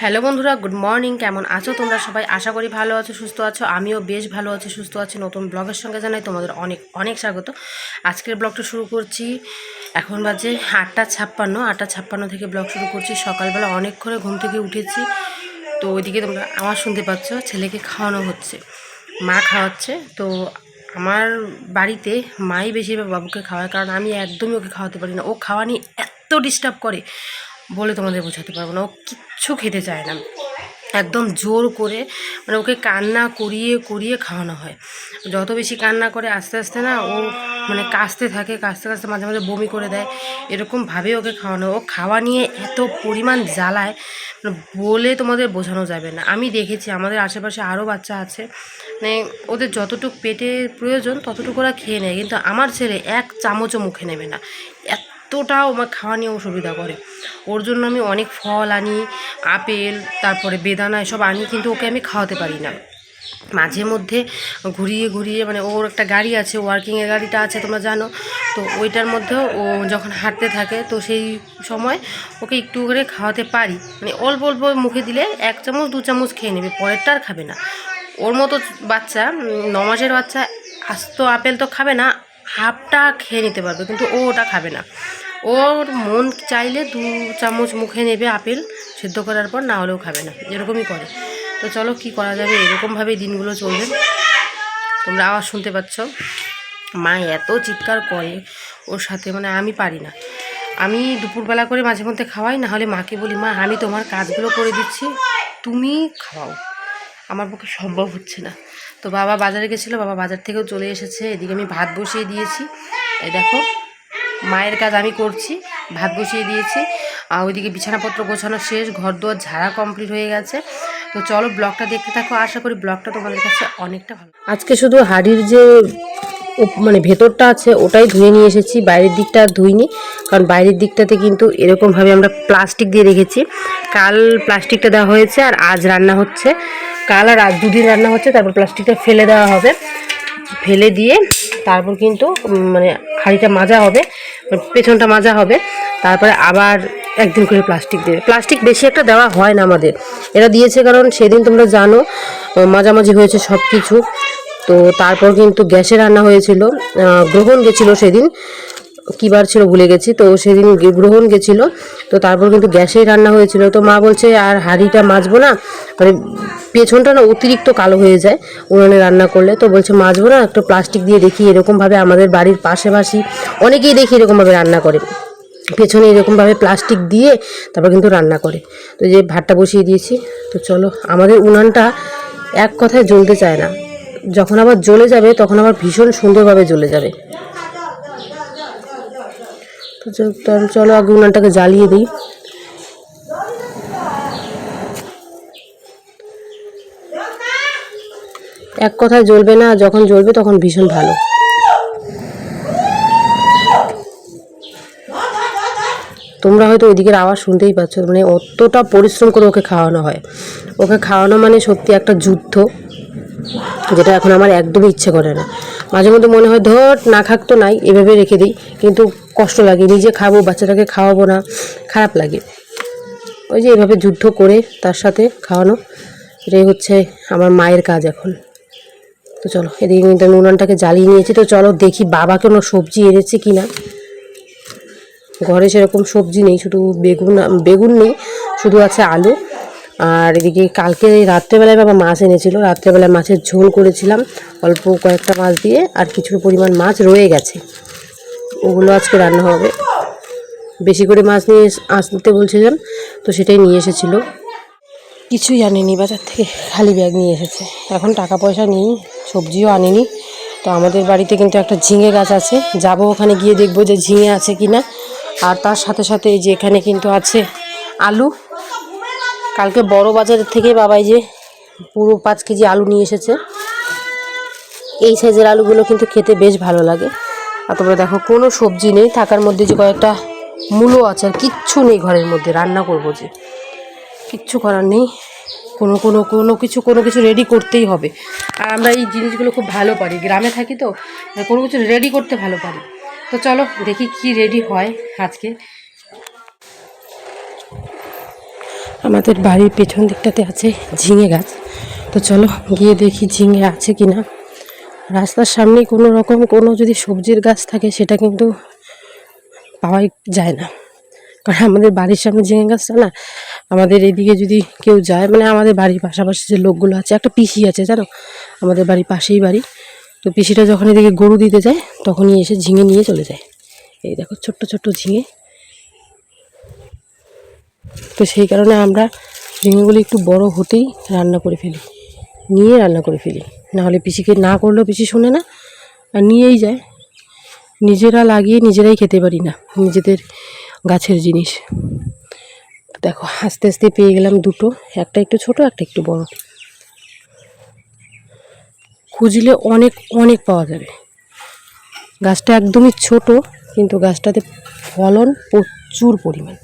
Hello বন্ধুরা, good morning. কেমন আছো তোমরা সবাই? আশা করি ভালো আছো, সুস্থ আছো। আমিও বেশ ভালো আছি, সুস্থ আছি। নতুন ব্লগের সঙ্গে জানাই তোমাদের অনেক অনেক স্বাগত। আজকের ব্লগটা শুরু করছি, এখন বাজে আটটা ছাপ্পান্ন। আটটা ছাপ্পান্ন থেকে ব্লগ শুরু করছি। সকালবেলা অনেকক্ষণে ঘুম থেকে উঠেছি। তো ওইদিকে তোমরা আমার শুনতে পাচ্ছ, ছেলেকে খাওয়ানো হচ্ছে। মা খাওয়াচ্ছে। তো আমার বাড়িতে মাই বেশিরভাগ বাবুকে খাওয়ায়। কারণ আমি একদমই ওকে খাওয়াতে পারি না। ও খাওয়া নিয়ে এত ডিস্টার্ব করে। বলে তোমাদের বোঝাতে পারব না। ও কিচ্ছু খেতে চায় না। একদম জোর করে মানে ওকে কান্না করিয়ে করিয়ে খাওয়ানো হয়। যত বেশি কান্না করে আস্তে আস্তে না ও মানে কাশতে থাকে কাশতে কাশতে মাঝে মাঝে বমি করে দেয়। এরকমভাবে ওকে খাওয়ানো ও খাওয়া নিয়ে এত পরিমাণ জ্বালায় মানে বলে তোমাদের বোঝানো যাবে না। আমি দেখেছি, আমাদের আশেপাশে আরও বাচ্চা আছে। মানে ওদের যতটুক পেটে প্রয়োজন ততটুকু ওরা খেয়ে নেয়। কিন্তু আমার ছেলে এক চামচও মুখে নেবে না। এতটা আমার খাওয়া নিয়ে অসুবিধা করে। ওর জন্য আমি অনেক ফল আনি, আপেল, তারপরে বেদানা এসব আনি, কিন্তু ওকে আমি খাওয়াতে পারি না। মাঝে মধ্যে ঘুরিয়ে ঘুরিয়ে মানে ওর একটা গাড়ি আছে ওয়ার্কিংয়ের গাড়িটা আছে, তোমরা জানো। তো ওইটার মধ্যেও ও যখন হাঁটতে থাকে, তো সেই সময় ওকে একটু করে খাওয়াতে পারি। মানে অল্প অল্প মুখে দিলে এক চামচ, দু চামচ খেয়ে নেবে, পরেরটা আর খাবে না। ওর মতো বাচ্চা ন মাসের বাচ্চা, আস্ত আপেল তো খাবে না হাফটা খেয়ে নিতে পারবে, কিন্তু ও ওটা খাবে না। ওর মন চাইলে দু চামচ মুখে নেবে আপেল, সেদ্ধ করার পর না হলেও খাবে না, এরকমই করে। তো চলো কি করা যাবে, এরকমভাবেই দিনগুলো চলবে। তোমরা আওয়াজ শুনতে পাচ্ছ? মা এত চিৎকার করে ওর সাথে মানে আমি পারি না। আমি দুপুরবেলা করে মাঝে মধ্যে খাওয়াই, না হলে মাকে বলি, মা, আমি তোমার কাজগুলো করে দিচ্ছি, তুমি খাওয়াও। আমার পক্ষে সম্ভব হচ্ছে না। তো বাবা বাজারে গেছিল, বাবা বাজার থেকেও চলে এসেছে। এদিকে আমি ভাত বসিয়ে দিয়েছি। এই দেখো, মায়ের কাজ আমি করছি, ভাত বসিয়ে দিয়েছি। আর ওইদিকে বিছানাপত্র গোছানো শেষ ঘর দুয়ার ঝাড়া কমপ্লিট হয়ে গেছে। তো চলো ব্লগটা দেখতে থাকো, আশা করি ব্লগটা তোমাদের কাছে অনেকটা ভালো আজকে শুধু হাড়ির যে মানে ভেতরটা আছে, ওটাই ধুয়ে নিয়ে এসেছি, বাইরের দিকটা আর ধুইনি। কারণ বাইরের দিকটাতে কিন্তু এরকমভাবে আমরা প্লাস্টিক দিয়ে রেখেছি। কাল প্লাস্টিকটা দেওয়া হয়েছে আর আজ রান্না হচ্ছে। কাল আর আজ দুদিন রান্না হচ্ছে, তারপর প্লাস্টিকটা ফেলে দেওয়া হবে। ফেলে দিয়ে তারপর কিন্তু মানে হাঁড়িটা মাজা হবে মানে পেছনটা মাজা হবে। তারপরে আবার একদিন করে প্লাস্টিক দেবে। প্লাস্টিক বেশি একটা দেওয়া হয় না আমাদের। এরা দিয়েছে কারণ সেদিন তোমরা জানো মাঝামাঝি হয়েছে সব কিছু তো তারপর কিন্তু গ্যাসে রান্না হয়েছিল গ্রহণ গেছিল সেদিন। কিবার ছিল, ভুলে গেছি। তো সেদিন গ্রহণ গেছিল। তো তারপর কিন্তু গ্যাসেই রান্না হয়েছিল। তো মা বলছে, আর হাঁড়িটা মাজবো না? মানে পেছনটা না অতিরিক্ত কালো হয়ে যায়। উনুনে রান্না করলে। তো বলছে, মাজবো না, একটু প্লাস্টিক দিয়ে দেখি এরকমভাবে আমাদের বাড়ির পাশাপাশি। অনেকেই দেখি এরকমভাবে রান্না করে। পেছনে এরকমভাবে প্লাস্টিক দিয়ে তারপর কিন্তু রান্না করে। তো যে ভাতটা বসিয়ে দিয়েছি। তো চলো, আমাদের উনানটা এক কথায় জ্বলতে চায় না। যখন আবার জ্বলে যাবে, তখন আবার ভীষণ সুন্দরভাবে জ্বলে যাবে। চলো আগে উনানটাকে জ্বালিয়ে দিই। এক কথায় জ্বলবে না, যখন জ্বলবে তখন ভীষণ ভালো। তোমরা হয়তো ওইদিকের আওয়াজ শুনতেই পাচ্ছ মানে অতটা পরিশ্রম করে ওকে খাওয়ানো হয়। ওকে খাওয়ানো মানে সত্যি একটা যুদ্ধ, যেটা এখন আমার একদমই ইচ্ছে করে না। মাঝে মধ্যে মনে হয়, ধর, না খাক তো নাই, এভাবে রেখে দিই, কিন্তু কষ্ট লাগে, নিজে খাব, বাচ্চাটাকে খাওয়াবো না, খারাপ লাগে। ওই যে এভাবে যুদ্ধ করে তার সাথে খাওয়ানো, এটাই হচ্ছে আমার মায়ের কাজ এখন। তো চলো, এদিকে কিন্তু আমি উনানটাকে জ্বালিয়ে নিয়েছি। তো চলো দেখি বাবা কোনো সবজি এনেছে কি না ঘরে সেরকম সবজি নেই, শুধু বেগুন বেগুন নেই, শুধু আছে আলু। আর এদিকে কালকে রাত্রেবেলায় বাবা মাছ এনেছিল, রাত্রেবেলায় মাছের ঝোল করেছিলাম। অল্প কয়েকটা মাছ দিয়ে আর কিছু পরিমাণ মাছ রয়ে গেছে। ওগুলো আজকে রান্না হবে। বেশি করে মাছ নিয়ে আসতে বলছিলাম, তো সেটাই নিয়ে এসেছিল। কিছুই আনেনি, বাজার থেকে খালি ব্যাগ নিয়ে এসেছে। এখন টাকা পয়সা নেই, সবজিও আনেনি। তো আমাদের বাড়িতে কিন্তু একটা ঝিঙে গাছ আছে। যাব ওখানে গিয়ে দেখব যে ঝিঙে আছে কি না আর তার সাথে সাথে এই যে এখানে কিন্তু আছে আলু। কালকে বড় বাজারের থেকে বাবাই যে পুরো পাঁচ কেজি আলু নিয়ে এসেছে। এই সাইজের আলুগুলো কিন্তু খেতে বেশ ভালো লাগে। আর তোমরা দেখো, কোনো সবজি নেই, থাকার মধ্যে যে কয়েকটা মূলো আছে আর কিচ্ছু নেই ঘরের মধ্যে, রান্না করব যে। কিচ্ছু করার নেই, কোনো কোনো কোনো কিছু কোনো কিছু রেডি করতেই হবে। আর আমরা এই জিনিসগুলো খুব ভালো পারি, গ্রামে থাকি তো মানে কোনো কিছু রেডি করতে ভালো পারি। তো চলো, দেখি কি রেডি হয় আজকে। আমাদের বাড়ির পেছন দিকটাতে আছে ঝিঙে গাছ। তো চলো, গিয়ে দেখি ঝিঙে আছে কি না রাস্তার সামনে কোনো রকম কোনো যদি সবজির গাছ থাকে, সেটা কিন্তু পাওয়াই যায় না। কারণ আমাদের বাড়ির সামনে ঝিঙে গাছটা না, আমাদের এদিকে যদি কেউ যায় মানে আমাদের বাড়ির পাশাপাশি যে লোকগুলো আছে, একটা পিসি আছে, জানো? আমাদের বাড়ির পাশেই বাড়ি। তো পিসিটা যখন এদিকে গরু দিতে যায়, তখনই এসে ঝিঙে নিয়ে চলে যায়। এই দেখো, ছোট্ট ছোট্ট ঝিঙে। তো সেই কারণে আমরা ঝিঙেগুলি একটু বড় হতেই রান্না করে ফেলি। নিয়ে রান্না করে ফেলি। নাহলে পিসিকে না করলেও পিসি শোনে না, আর নিয়েই যায়। নিজেরা লাগিয়ে নিজেরাই খেতে পারি না, নিজেদের গাছের জিনিস। দেখো, আস্তে আস্তে পেয়ে গেলাম দুটো, একটা একটু ছোট, একটা একটু বড়। খুঁজলে অনেক অনেক পাওয়া যাবে। গাছটা একদমই ছোট, কিন্তু গাছটাতে ফলন প্রচুর পরিমাণ।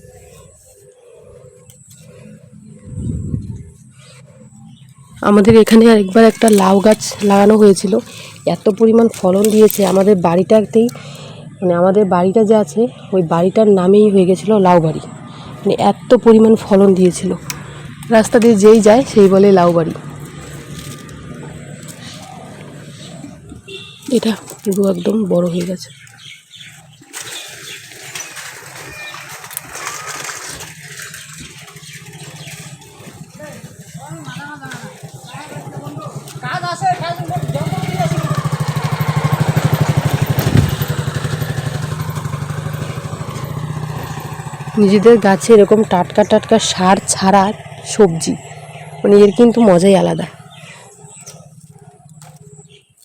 আমাদের এখানে একবার একটা লাউ গাছ লাগানো হয়েছিল। এত পরিমাণ ফলন দিয়েছে আমাদের বাড়িটাতেই। মানে আমাদের বাড়িটা যে আছে, ওই বাড়িটার নামেই হয়ে গেছিল লাউ বাড়ি। মানে এত পরিমাণ ফলন দিয়েছিল। রাস্তা দিয়ে যেই যায়, সেই বলে লাউ বাড়ি। এটা পুরো একদম বড় হয়ে গেছে। নিজেদের গাছে এরকম টাটকা টাটকা সার ছাড়া সবজি। মানে এর কিন্তু মজাই আলাদা।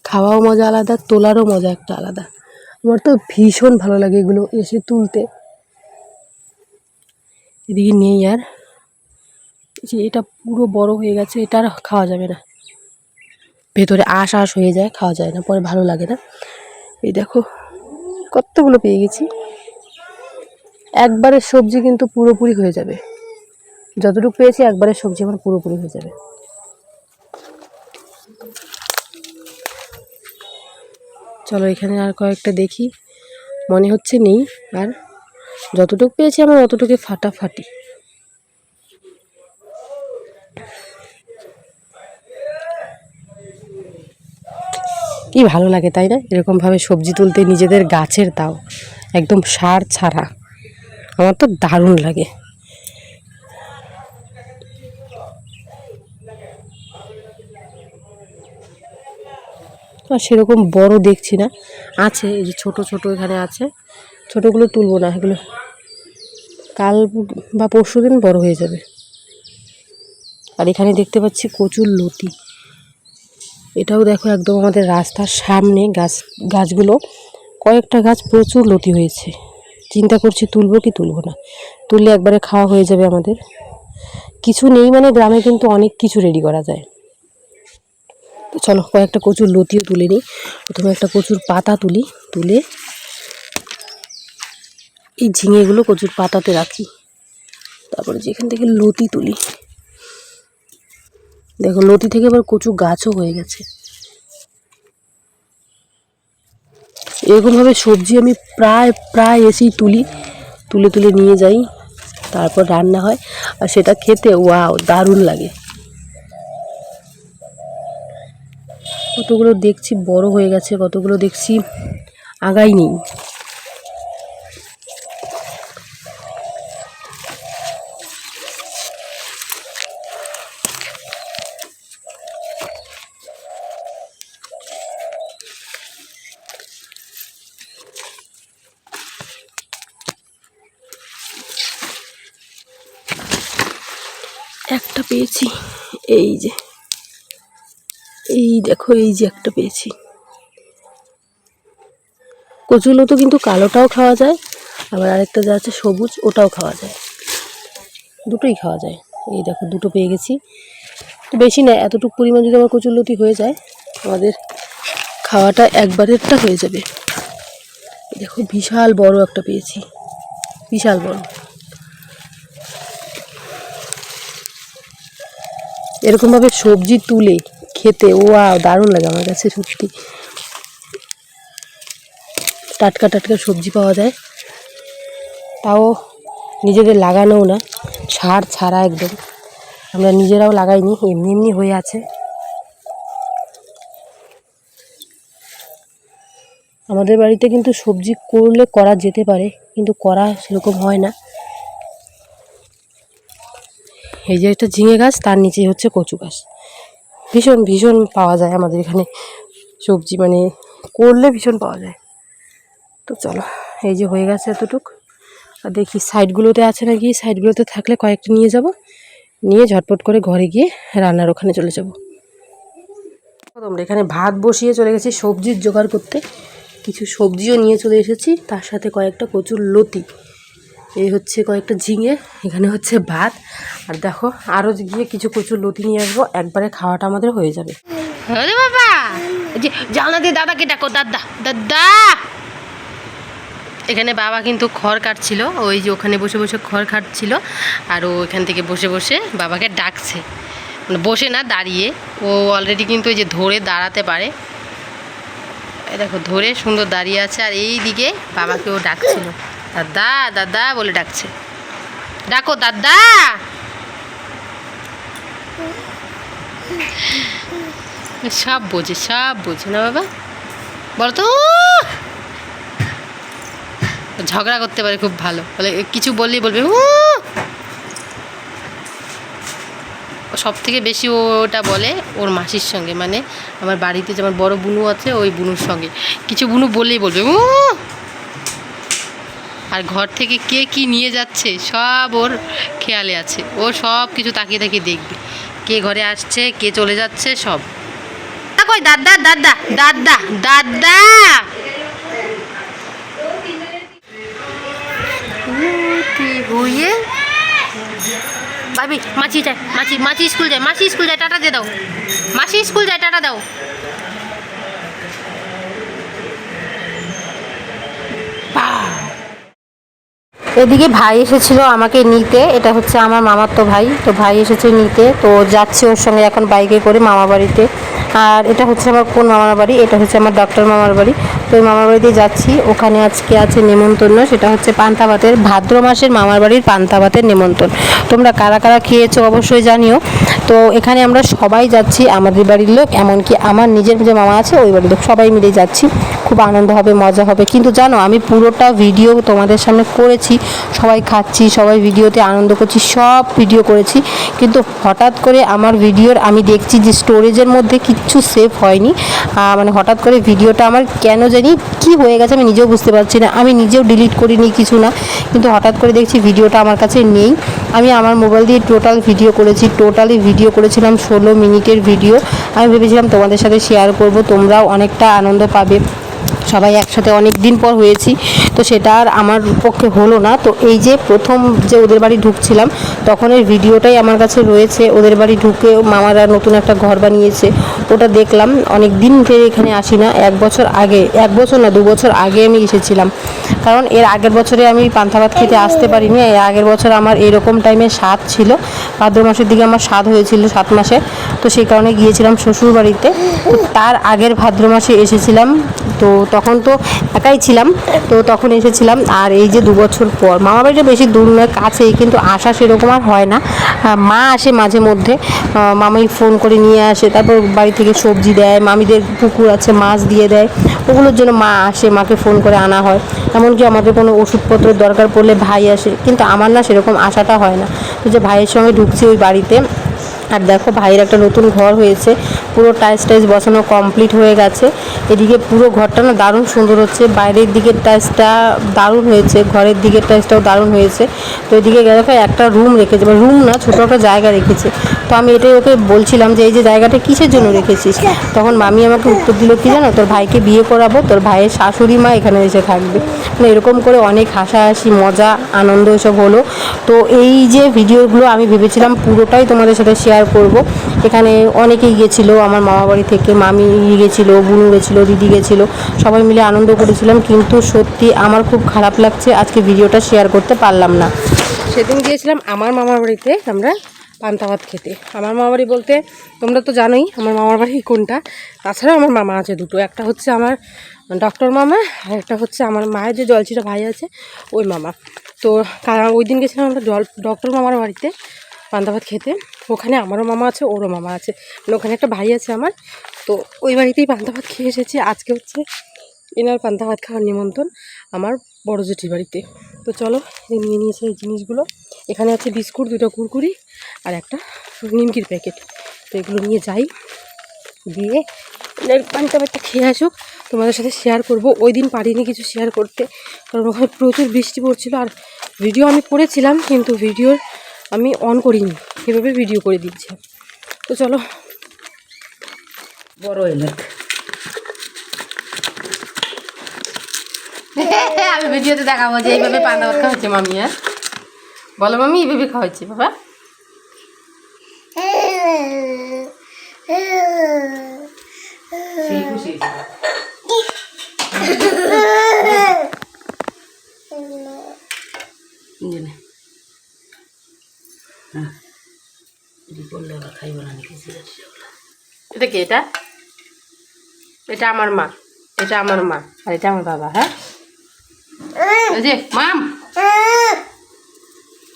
খাওয়াও মজা আলাদা, তোলারও মজা একটা আলাদা। আমার তো ভীষণ ভালো লাগে এগুলো এসে তুলতে। এদিকে নেই আর। যে এটা পুরো বড় হয়ে গেছে, এটা আর খাওয়া যাবে না। ভেতরে আশ আশ হয়ে যায়, খাওয়া যায় না, পরে ভালো লাগে না। এই দেখো, কতগুলো পেয়ে গেছি। একবারের সবজি কিন্তু পুরোপুরি হয়ে যাবে। যতটুকু পেয়েছি একবারের সবজি আমার পুরোপুরি হয়ে যাবে। চলো এখানে আর কয়েকটা দেখি। মনে হচ্ছে নেই, আর যতটুকু পেয়েছি আমার অতটুকু ফাটাফাটি। কি ভালো লাগে, তাই না? এরকমভাবে সবজি তুলতে নিজেদের গাছের তাও একদম সার ছাড়া। আমার তো দারুণ লাগে। আর সেরকম বড় দেখছি না। আছে, এই যে ছোটো ছোটো এখানে আছে। ছোটোগুলো তুলবো না, এগুলো কাল বা পরশু দিন বড় হয়ে যাবে। আর এখানে দেখতে পাচ্ছি কচুর লতি। এটাও দেখো একদম আমাদের রাস্তার সামনে গাছ, গাছগুলো। কয়েকটা গাছ প্রচুর লতি হয়েছে। চিন্তা করছি তুলবো কি তুলবো না। তুললে একবারে খাওয়া হয়ে যাবে আমাদের। কিছু নেই মানে গ্রামে কিন্তু অনেক কিছু রেডি করা যায়। তো চলো কয়েকটা কচুর লতিও তুলে নিই। প্রথমে একটা কচুর পাতা তুলি, তুলে এই ঝিঙেগুলো কচুর পাতাতে রাখি। তারপরে যেখান থেকে লতি তুলি, দেখো লতি থেকে আবার কচু গাছও হয়ে গেছে। এরকমভাবে সবজি আমি প্রায় প্রায় এসেই তুলি, তুলে তুলে নিয়ে যাই, তারপর রান্না হয়। আর সেটা খেতে, ওয়াও, দারুণ লাগে। কতগুলো দেখছি, বড় হয়ে গেছে, কতগুলো দেখছি, আগাই নেই একটা পেয়েছি। এই যে। এই দেখো, এই যে একটা পেয়েছি। কচুলো তো কিন্তু কালোটাও খাওয়া যায়, আবার আরেকটা যা আছে সবুজ, ওটাও খাওয়া যায়। দুটোই খাওয়া যায়। এই দেখো, দুটো পেয়ে গেছি। তো বেশি না, এতটুকু পরিমাণ যদি আমার কচুরলতি হয়ে যায়, আমাদের খাওয়াটা একবারেরটা হয়ে যাবে। দেখো, বিশাল বড় একটা পেয়েছি। বিশাল বড়। এরকমভাবে সবজি তুলে খেতে ওয়া দারুণ লাগে আমার কাছে সত্যি। টাটকা টাটকা সবজি পাওয়া যায়। তাও নিজেদের লাগানোও না, সার ছাড়া একদম। আমরা নিজেরাও লাগাইনি, এমনি এমনি হয়ে আছে। আমাদের বাড়িতে কিন্তু সবজি করলে করা যেতে পারে, কিন্তু করা সেরকম হয় না। এই যে একটা ঝিঙে গাছ, তার নিচেই হচ্ছে কচু গাছ। ভীষণ ভীষণ পাওয়া যায় আমাদের এখানে সবজি মানে করলে ভীষণ পাওয়া যায়। তো চলো, এই যে হয়ে গেছে এতটুক। আর দেখি, সাইডগুলোতে আছে নাকি? সাইডগুলোতে থাকলে কয়েকটা নিয়ে যাব। নিয়ে ঝটপট করে ঘরে গিয়ে রান্নার ওখানে চলে যাব। তোমরা এখানে ভাত বসিয়ে চলে গেছি সবজির জোগাড় করতে। কিছু সবজিও নিয়ে চলে এসেছি। তার সাথে কয়েকটা কচুর লতি। এই হচ্ছে কয়েকটা ঝিঙে, এখানে হচ্ছে ভাত। আর দেখো আরও গিয়ে কিছু কচুর লতি নিয়ে আসব, একবারে খাওয়াটা আমাদের হয়ে যাবে। বাবা? যে জানা দিয়ে দাদাকে ডাকো, দাদা দাদা। এখানে বাবা কিন্তু খড় কাটছিল, ওই যে ওখানে বসে বসে খড় কাটছিল, আর ও এখান থেকে বসে বসে বাবাকে ডাকছে। মানে বসে না, দাঁড়িয়ে। ও অলরেডি কিন্তু ওই যে ধরে দাঁড়াতে পারে। দেখো, ধরে সুন্দর দাঁড়িয়ে আছে, আর এই দিকে বাবাকে ও ডাকছিল। দাদা দাদা বলে ডাকছে। ডাকো, দাদা! সব বোঝে সব বোঝে না বাবা? বলো তো ঝগড়া করতে পারে খুব ভালো। বলে কিছু বললেই বলবে উ সব থেকে বেশি ওটা বলে ওর মাসির সঙ্গে। মানে আমার বাড়িতে যে আমার বড় বুনু আছে, ওই বুনুর সঙ্গে। কিছু বুনু বললেই বলবে উ আর ঘর থেকে কে কি নিয়ে যাচ্ছে সব ওর খেয়ালে আছে। ও সব কিছু তাকিয়ে তাকিয়ে দেখবে। কে ঘরে আসছে কে চলে যাচ্ছে সব। কই দাদা দাদা দাদা দাদা! ভাবি মাছি যায় মাছি মাছি স্কুল যায় মাছি স্কুল যায় টাটা দিয়ে দাও। মাসি স্কুল যায় টাটা দাও। এদিকে ভাই এসেছিল আমাকে নিতে। এটা হচ্ছে আমার মামার তো ভাই। তো ভাই এসেছে নিতে। তো যাচ্ছে ওর সঙ্গে এখন বাইকে করে মামা বাড়িতে। আর এটা হচ্ছে আমার কোন মামার বাড়ি? এটা হচ্ছে আমার ডক্টর মামার বাড়ি। তো ওই মামার বাড়িতে যাচ্ছি। ওখানে আজকে আছে নেমন্তন্ন। সেটা হচ্ছে পান্তা ভাতের, ভাদ্র মাসের মামার বাড়ির পান্তা ভাতের নেমন্তন্ন। তোমরা কারা কারা খেয়েছো অবশ্যই জানিও। তো এখানে আমরা সবাই যাচ্ছি। আমাদের বাড়ির লোক, এমনকি আমার নিজের যে মামা আছে, ওই বাড়ির লোক, সবাই মিলে যাচ্ছি। খুব আনন্দ হবে, মজা হবে। কিন্তু জানো, আমি পুরোটা ভিডিও তোমাদের সামনে করেছি। সবাই খাচ্ছি, সবাই ভিডিওতে আনন্দ করছি, সব ভিডিও করেছি। কিন্তু হঠাৎ করে আমার ভিডিওর আমি দেখছি যে স্টোরেজের মধ্যে কিচ্ছু সেভ হয়নি। মানে হঠাৎ করে ভিডিওটা আমার কেন জানি কি হয়ে গেছে আমি নিজেও বুঝতে পারছি না। আমি নিজেও ডিলিট করিনি কিছু না। কিন্তু হঠাৎ করে দেখছি ভিডিওটা আমার কাছে নেই। আমি আমার মোবাইল দিয়ে টোটাল ভিডিও করেছি টোটালি ভিডিও করেছিলাম ষোলো মিনিটের ভিডিও আমি ভেবেছিলাম তোমাদের সাথে শেয়ার করব, তোমরাও অনেকটা আনন্দ পাবে। সবাই একসাথে অনেক দিন পর হয়েছি, তো সেটা আর আমার পক্ষে হলো না। তো এই যে প্রথম যে ওদের বাড়ি ঢুকছিলাম তখনের ভিডিওটাই আমার কাছে রয়েছে। ওদের বাড়ি ঢুকে মামারা নতুন একটা ঘর বানিয়েছে, ওটা দেখলাম। অনেক দিন ধরে এখানে আসি না, এক বছর আগে, এক বছর না, দু বছর আগে আমি এসেছিলাম। কারণ এর আগের বছরে আমি পান্তা ভাত খেতে আসতে পারিনি এর আগের বছর আমার এরকম টাইমে স্বাদ ছিল। ভাদ্র মাসের দিকে আমার স্বাদ হয়েছিল সাত মাসে। তো সেই কারণে গিয়েছিলাম শ্বশুর বাড়িতে তো তার আগের ভাদ্র মাসে এসেছিলাম। তো তখন তো একাই ছিলাম, তো তখন এসেছিলাম। আর এই যে দু বছর পর, মামা বাড়িটা বেশি দূর নয়, কাছেই, কিন্তু আসা সেরকম আর হয় না। মা আসে মাঝে মধ্যে। মামাই ফোন করে নিয়ে আসে, তারপর বাড়ি থেকে সবজি দেয়, মামিদের পুকুর আছে, মাছ দিয়ে দেয়। ওগুলোর জন্য মা আসে, মাকে ফোন করে আনা হয়। এমনকি আমাদের কোনো ওষুধপত্রের দরকার পড়লে ভাই আসে, কিন্তু আমার না সেরকম আশাটা হয় না। তো যে ভাইয়ের সঙ্গে ঢুকছি ওই বাড়িতে আর দেখো ভাইয়ের একটা নতুন ঘর হয়েছে, পুরো টাইলস টাইলস বসানো কমপ্লিট হয়ে গেছে। এদিকে পুরো ঘরটা না দারুণ সুন্দর হচ্ছে, বাইরের দিকের টাইলসটা দারুণ হয়েছে, ঘরের দিকের টাইলসটাও দারুণ হয়েছে। তো এদিকে দেখো একটা রুম রেখেছে বা রুম না, ছোটো একটা জায়গা রেখেছে। তো আমি এটাই ওকে বলছিলাম যে, এই যে জায়গাটা কিসের জন্য রেখেছিস? তখন মামি আমাকে উত্তর দিল, কি জানো, তোর ভাইকে বিয়ে করাবো, তোর ভাইয়ের শাশুড়ি মা এখানে এসে থাকবে। মানে এরকম করে অনেক হাসাহাসি, মজা, আনন্দ এসব হলো। তো এই যে ভিডিওগুলো আমি ভেবেছিলাম পুরোটাই তোমাদের সাথে শেয়ার করব। এখানে অনেকেই গেছিল, আমার মামা বাড়ি থেকে। মামি গেছিল, বুনু গেছিল, দিদি গেছিল, সবাই মিলে আনন্দ করেছিলাম। কিন্তু সত্যি আমার খুব খারাপ লাগছে, আজকে ভিডিওটা শেয়ার করতে পারলাম না। সেদিন গিয়েছিলাম আমার মামার বাড়িতে আমরা পান্তা ভাত খেতে। আমার মামা বাড়ি বলতে তোমরা তো জানোই আমার মামার বাড়ি কোনটা। তাছাড়াও আমার মামা আছে দুটো। একটা হচ্ছে আমার ডক্টর মামা, আর একটা হচ্ছে আমার মায়ের যে জলছিটা ভাই আছে, ওই মামা। তো ওই দিন গেছিলাম আমরা জল ডক্টর মামার বাড়িতে পান্তা ভাত খেতে। ওখানে আমারও মামা আছে, ওরও মামা আছে। মানে ওখানে একটা ভাই আছে আমার। তো ওই বাড়িতেই পান্তা ভাত খেয়ে এসেছি। আজকে হচ্ছে এনার পান্তা ভাত খাওয়ার নিমন্ত্রণ আমার বড় জেঠির বাড়িতে। তো চলো নিয়ে নিয়েছে এই জিনিসগুলো। এখানে আছে বিস্কুট, দুটো কুরকুরি আর একটা নিমকির প্যাকেট। তো এগুলো নিয়ে যাই। দিয়ে এনার পান্তা ভাতটা খেয়ে আসুক। তোমাদের সাথে শেয়ার করব। ওই দিন পারিনি কিছু শেয়ার করতে, কারণ ওখানে প্রচুর বৃষ্টি পড়ছিল। আর ভিডিও আমি করেছিলাম, কিন্তু ভিডিওর আমি অন করিনি। এভাবে ভিডিও করে দিচ্ছে। তো চলো। বড় এলাক আমি ভিডিওতে দেখাবো যে এইভাবে পান্তা ভাত খাওয়াচ্ছে মামি হ্যাঁ? বলো মামি এইভাবে খাওয়াচ্ছে বাবা। সেই খুশি জেনে হ্যাঁ এটি করলে আবার খাইব না নাকি সিরিয়াস এটা কি এটা? এটা আমার মা। এটা আমার মা। আর এটা আমার বাবা হ্যাঁ? এই যে মাম!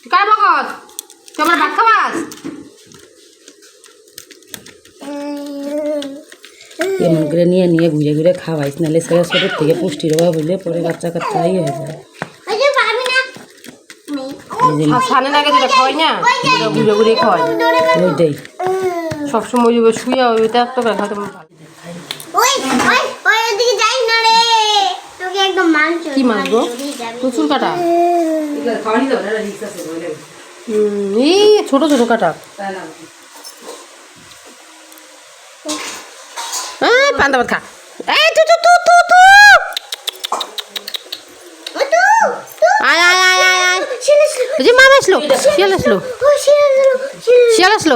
কার বকত তুই আমার ভাত খাওয়াস এমন করে নিয়ে নিয়ে ঘুরে ঘুরে খাওয়াইস নাহলে ছেলে ছোটোর থেকে পুষ্টির অভাব হইলে পরে বাচ্চা কাচ্চা ইয়ে হয়ে যায়। এই যে সানে আগে যেটা খাওয়াই না ঘুরে ঘুরে খাওয়াই। ওইটাই সবসময় ওই শুয়ে ওইটা তো করে খাওয়াতে আমার ভালো। ওই ওই ওই ওদিকে যাই না রে। তোকে একদম মাংস কি মাছ গো প্রচুর কাটা। এই ছোট ছোট কাটা। এই পান্তা ভাত খা। এই তু তু তু তু তু আয় আয় আয় আয় আয়। ছেলে যে মাম আসলো শিয়াল আসলো। শিয়াল আসলো।